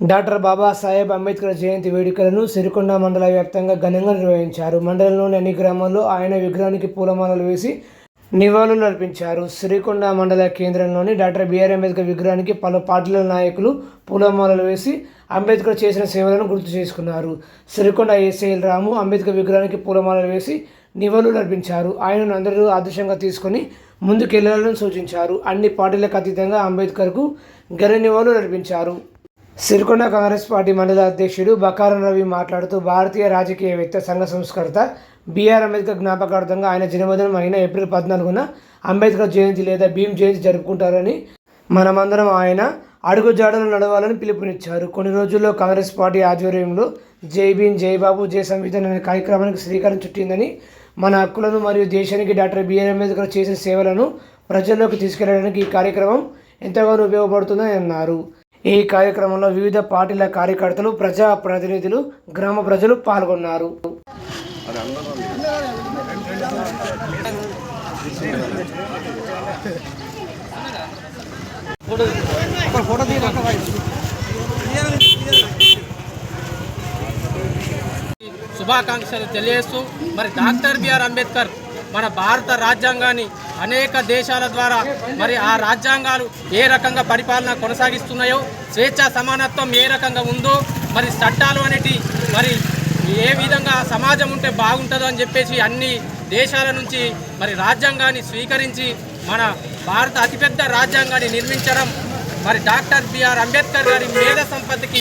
Doctor Babasaheb Ambedkar జయంతి వేడుకలను సిరికొండ మండల వ్యాప్తంగా ఘనంగా నిర్వహించారు. మండలంలోని అన్ని గ్రామాల్లో ఆయన విగ్రహానికి పూలమాలలు వేసి నివాళులు అర్పించారు. సిరికొండ మండల కేంద్రంలోని డాక్టర్ బిఆర్ అంబేద్కర్ విగ్రహానికి పలు పార్టీల నాయకులు పూలమాలలు వేసి అంబేద్కర్ చేసిన సేవలను గుర్తు చేసుకున్నారు. సిరికొండ ఏసీఎల్ రాము అంబేద్కర్ విగ్రహానికి పూలమాలలు వేసి నివాళులు అర్పించారు. ఆయనను అందరూ ఆదర్శంగా తీసుకొని ముందుకెళ్ళాలని సూచించారు. అన్ని పార్టీలకు అతీతంగా అంబేద్కర్కు ఘన నివాళులు అర్పించారు. సిరికొండ కాంగ్రెస్ పార్టీ మండల అధ్యక్షుడు బకారం రవి మాట్లాడుతూ భారతీయ రాజకీయవేత్త సంఘ సంస్కర్త బీఆర్ అంబేద్కర్ జ్ఞాపకార్థంగా ఆయన జన్మదినం అయిన ఏప్రిల్ పద్నాలుగున అంబేద్కర్ జయంతి లేదా భీమ్ జయంతి జరుపుకుంటారని మనమందరం ఆయన అడుగు జాడలు నడవాలని పిలుపునిచ్చారు. కొన్ని రోజుల్లో కాంగ్రెస్ పార్టీ ఆధ్వర్యంలో జై భీమ్ జై బాబు జై సంవిధాన్ అనే కార్యక్రమానికి శ్రీకారం చుట్టిందని మన హక్కులను మరియు దేశానికి డాక్టర్ బిఆర్ అంబేద్కర్ చేసిన సేవలను ప్రజల్లోకి తీసుకెళ్ళడానికి ఈ కార్యక్రమం ఎంతగానో ఉపయోగపడుతుందని అన్నారు. ఈ కార్యక్రమంలో వివిధ పార్టీల కార్యకర్తలు ప్రజా ప్రతినిధులు గ్రామ ప్రజలు పాల్గొన్నారు. శుభాకాంక్షలు తెలియజేస్తూ మరి డాక్టర్ బిఆర్ అంబేద్కర్ మన భారత రాజ్యాంగాన్ని అనేక దేశాల ద్వారా మరి ఆ రాజ్యాంగాలు ఏ రకంగా పరిపాలన కొనసాగిస్తున్నాయో స్వేచ్ఛ సమానత్వం ఏ రకంగా ఉందో మరి చట్టాలు అనేటి మరి ఏ విధంగా సమాజం ఉంటే బాగుంటుందో అని చెప్పేసి అన్ని దేశాల నుంచి మరి రాజ్యాంగాన్ని స్వీకరించి మన భారత అతిపెద్ద రాజ్యాంగాన్ని నిర్మించడం మరి డాక్టర్ బిఆర్ అంబేద్కర్ గారి మేధ సంపత్తికి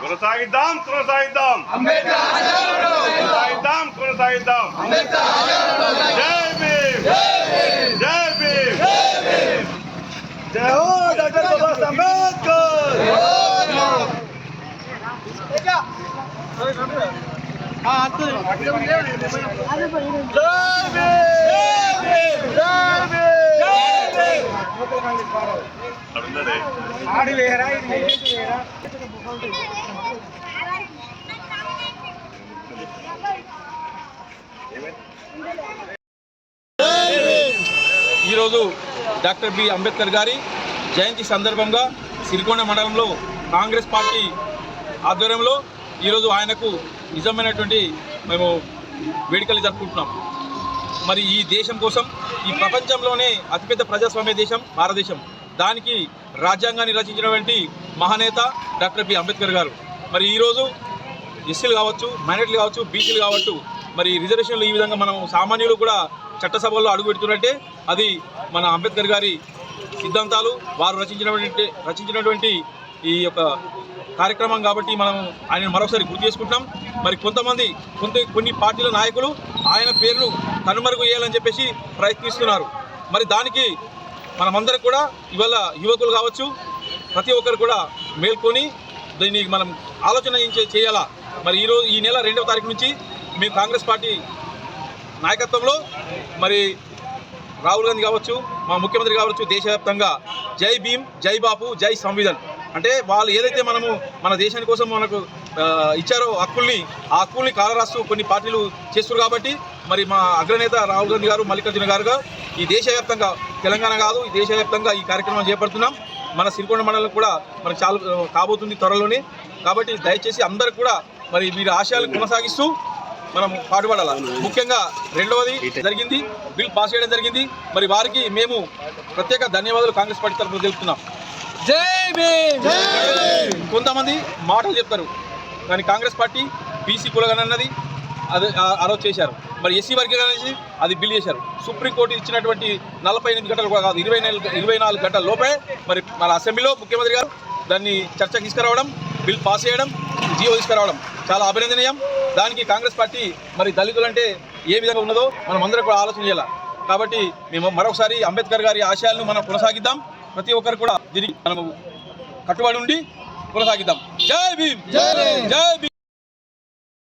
కొనసాగిద్దాం కొనసాగిద్దాం. కొనసాగిద్దాం కొనసాగిద్దాం. జై భీమ్. జై భీమ్. జై హో డాక్టర్ బాబా అంబేద్కర్. ఈరోజు డాక్టర్ బి అంబేద్కర్ గారి జయంతి సందర్భంగా సిరికొండ మండలంలో కాంగ్రెస్ పార్టీ ఆధ్వర్యంలో ఈరోజు ఆయనకు నిజమైనటువంటి మేము వేడుకలు జరుపుకుంటున్నాం. మరి ఈ దేశం కోసం ఈ ప్రపంచంలోనే అతిపెద్ద ప్రజాస్వామ్య దేశం భారతదేశం. దానికి రాజ్యాంగాన్ని రచించినటువంటి మహానేత డాక్టర్ బి అంబేద్కర్ గారు. మరి ఈరోజు ఎస్సీలు కావచ్చు మైనార్టీలు కావచ్చు బీసీలు కావచ్చు మరి రిజర్వేషన్లు ఈ విధంగా మనం సామాన్యులు కూడా చట్టసభల్లో అడుగు పెడుతున్నట్టే అది మన అంబేద్కర్ గారి సిద్ధాంతాలు. వారు రచించినటువంటి రచించినటువంటి ఈ యొక్క కార్యక్రమం కాబట్టి మనం ఆయన మరొకసారి గుర్తు చేసుకుంటాం మరి కొంతమంది కొంత కొన్ని పార్టీల నాయకులు ఆయన పేర్లు కనుమరుగు చేయాలని చెప్పేసి ప్రయత్నిస్తున్నారు. మరి దానికి మనమందరం కూడా ఇవాళ యువకులు కావచ్చు ప్రతి ఒక్కరు కూడా మేల్కొని దీన్ని మనం ఆలోచన చేయాలా? మరి ఈరోజు ఈ నెల రెండవ తారీఖు నుంచి మేము కాంగ్రెస్ పార్టీ నాయకత్వంలో మరి రాహుల్ గాంధీ కావచ్చు మా ముఖ్యమంత్రి కావచ్చు దేశవ్యాప్తంగా జై భీమ్ జై బాపు జై సంవిధాన్. అంటే వాళ్ళు ఏదైతే మనము మన దేశాని కోసం మనకు ఇచ్చారో హక్కుల్ని ఆ హక్కుల్ని కాలరాస్తూ కొన్ని పార్టీలు చేస్తున్నారు కాబట్టి మరి మా అగ్రనేత రాహుల్ గాంధీ గారు మల్లికార్జున గారుగా ఈ దేశవ్యాప్తంగా తెలంగాణ కాదు ఈ దేశవ్యాప్తంగా ఈ కార్యక్రమం చేపడుతున్నాం. మన సిరికొండ మండలం కూడా మనకు చాలా కాబోతుంది త్వరలోనే. కాబట్టి దయచేసి అందరు కూడా మరి మీరు ఆశయాలు కొనసాగిస్తూ మనం పాటుపడాలి? ముఖ్యంగా రెండవది జరిగింది బిల్ పాస్ చేయడం జరిగింది. మరి వారికి మేము ప్రత్యేక ధన్యవాదాలు కాంగ్రెస్ పార్టీ తరఫున తెలుపుతున్నాం. జై భీమ్! కొంతమంది మాటలు చెప్తారు కానీ కాంగ్రెస్ పార్టీ బీసీ కులగనన్నది అది ఆ- చేశారు. మరి ఎస్సీ వర్గం అనేది అది బిల్ చేశారు. సుప్రీంకోర్టు ఇచ్చినటువంటి నలభై ఎనిమిది గంటలు కూడా కాదు ఇరవై నాలుగు ఇరవై నాలుగు గంటల లోపే మరి మన అసెంబ్లీలో ముఖ్యమంత్రి గారు దాన్ని చర్చకు తీసుకురావడం బిల్ పాస్ చేయడం జీవో తీసుకురావడం చాలా అభినందనీయం. దానికి కాంగ్రెస్ పార్టీ మరి దళితులంటే ఏ విధంగా ఉన్నదో మనం అందరం కూడా ఆలోచన చేయాలి. కాబట్టి మేము మరొకసారి అంబేద్కర్ గారి ఆశయాలను మనం కొనసాగిద్దాం. ప్రతి ఒక్కరు కూడా దీనికి మనము కట్టుబడి ఉండి కొనసాగిద్దాం. జై భీమ్! జై భీమ్!